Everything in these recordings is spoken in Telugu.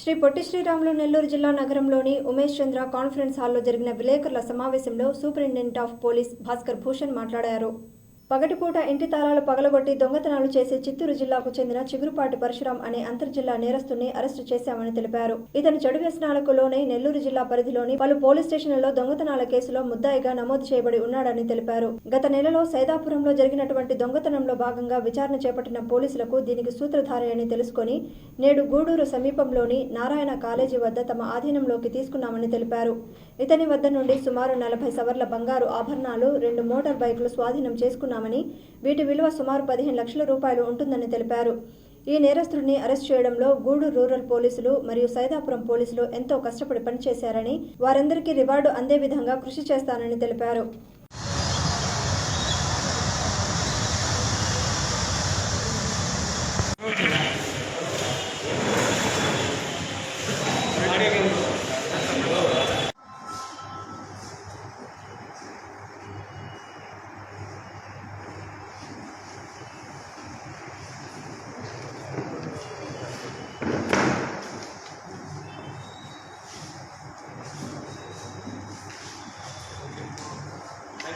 శ్రీ పొట్టి శ్రీరాములు నెల్లూరు జిల్లా నగరంలోని ఉమేష్ చంద్ర కాన్ఫరెన్స్ హాల్లో జరిగిన విలేకరుల సమావేశంలో superintendent of police Bhaskar Bhushan మాట్లాడారు. పగటిపూట ఇంటి తాళాలు పగలగొట్టి దొంగతనాలు చేసి చిత్తూరు జిల్లాకు చెందిన చిగురుపాటి పరశురాం అనే అంతర్జిల్లా నేరస్తుని అరెస్టు చేశామని తెలిపారు. ఇతను చెడు వ్యసనాలకు లోనై నెల్లూరు జిల్లా పరిధిలోని పలు పోలీస్ స్టేషన్లలో దొంగతనాల కేసులో ముద్దాయిగా నమోదు చేయబడి ఉన్నాడని తెలిపారు. గత నెలలో సైదాపురంలో జరిగినటువంటి దొంగతనంలో భాగంగా విచారణ చేపట్టిన పోలీసులకు దీనికి సూత్రధారి అని తెలుసుకొని నేడు గూడూరు సమీపంలోని నారాయణ కాలేజీ వద్ద తమ ఆధీనంలోకి తీసుకున్నామని తెలిపారు. ఇతని వద్ద నుండి సుమారు నలభై సవర్ల బంగారు ఆభరణాలు రెండు మోటార్ బైకులు స్వాధీనం చేసుకున్నామని వీటి విలువ సుమారు పదిహేను లక్షల రూపాయలు ఉంటుందని తెలిపారు. ఈ నేరస్తుడిని అరెస్ట్ చేయడంలో గూడూరు రూరల్ పోలీసులు మరియు సైదాపురం పోలీసులు ఎంతో కష్టపడి పనిచేశారని వారందరికీ రివార్డు అందే విధంగా కృషి చేస్తానని తెలిపారు.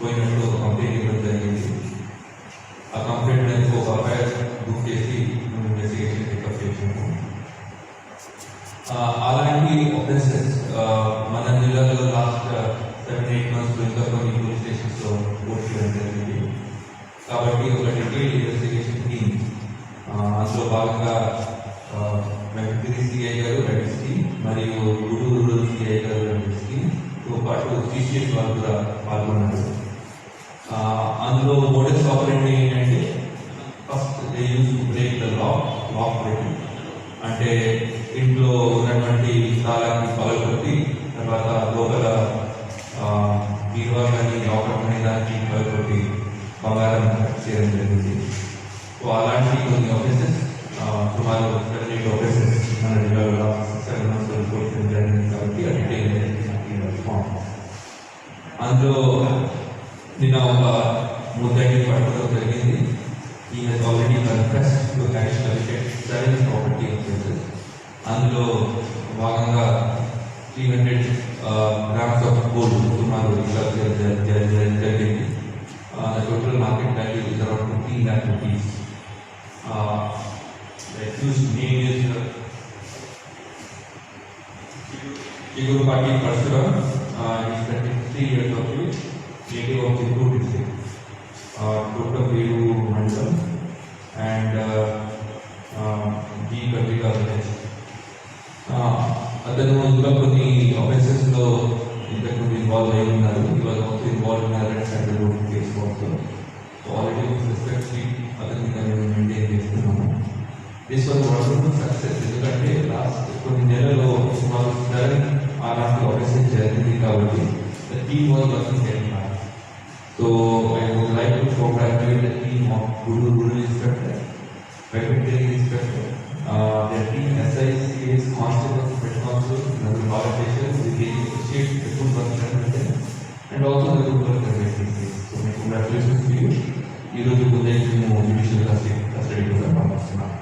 పోయినట్టు కంప్లైంట్ ఇవ్వడం జరిగింది. ఆ కంప్లైంట్ అనేది ఒక అఫైర్ బుక్ చేసి మేము ఇన్వెస్టిగేషన్ పికప్ చేసాము అలాంటి ఆఫెన్సెస్ మన జిల్లాలో లాస్ట్ సెవెన్ ఎయిట్ మంత్స్ ఇంకా కొన్ని పోలీస్ స్టేషన్స్లో రిపోర్ట్ చేయడం జరిగింది. కాబట్టి ఒక డీటెయిల్ ఇన్వెస్టిగేషన్ టీమ్ అందులో భాగంగా వెంకటగిరి సిఐ గారు రెడ్డిస్కి మరియు గుడూరు సిఐ గారు రెడ్డిస్కి తో పాటు సిసిఎస్ వాళ్ళు కూడా పాల్గొన్నారు. అందులో మోడల్స్ ఆపరేట్ ఏంటంటే first they use to break the lock lock breaking అంటే ఇంట్లో ఉన్నటువంటి తాళాన్ని పగలగొట్టి తర్వాత లోపల బీరువా కానీ లాకర్ అనే దానికి పగలగొట్టి బంగారం చేయడం జరిగింది. సో అలాంటి కొన్ని ఆఫీసెస్ సుమారు సెవెన్ ఎయిట్ ఆఫీసెస్ మన జిల్లాలో సెవెన్ మంత్స్ రిపోర్ట్ చేయడం జరిగింది కాబట్టి అది డీటెయిల్ ఫామ్ అందులో నిన్న ఒక ముద్దాయిని పట్టుకోవడం జరిగింది ఈ he's already confess to has committed seven property offences అందులో భాగంగా three hundred grams of gold సుమారు ఇట్లా జ- జ- జ- జ- జరిగింది total market value is around fifteen lakh rupees the accused name is uh, Chigurupati Parsuram, uh, he is 23 years of age, native of Chittoor district, uh, Dr. Veru Mandalam, and uh, uh, G. Katrika village. Uh, అతను ఇంకా కొన్ని ఆఫెన్సెస్లో ఇంతకు ఇన్వాల్వ్ అయి ఉన్నారు ఇవాళ also involve in arrest and road case also already respect అతన్ని మేము మెయింటైన్ చేస్తున్నాము దిస్ వాజ్ వండర్ఫుల్ సక్సెస్ ఎందుకంటే లాస్ట్ కొన్ని నెలలో సుమారు సెవెన్ అలాంటి ఆఫీసెస్ జరిగింది కాబట్టి the team was working very hard so I would like to congratulate the team of Guru Guru inspector veterinary inspector the appreciate the good work done by them and also the good work done by So my congratulations to you. You know, you go there to motivation class, class ready to the Mamasana.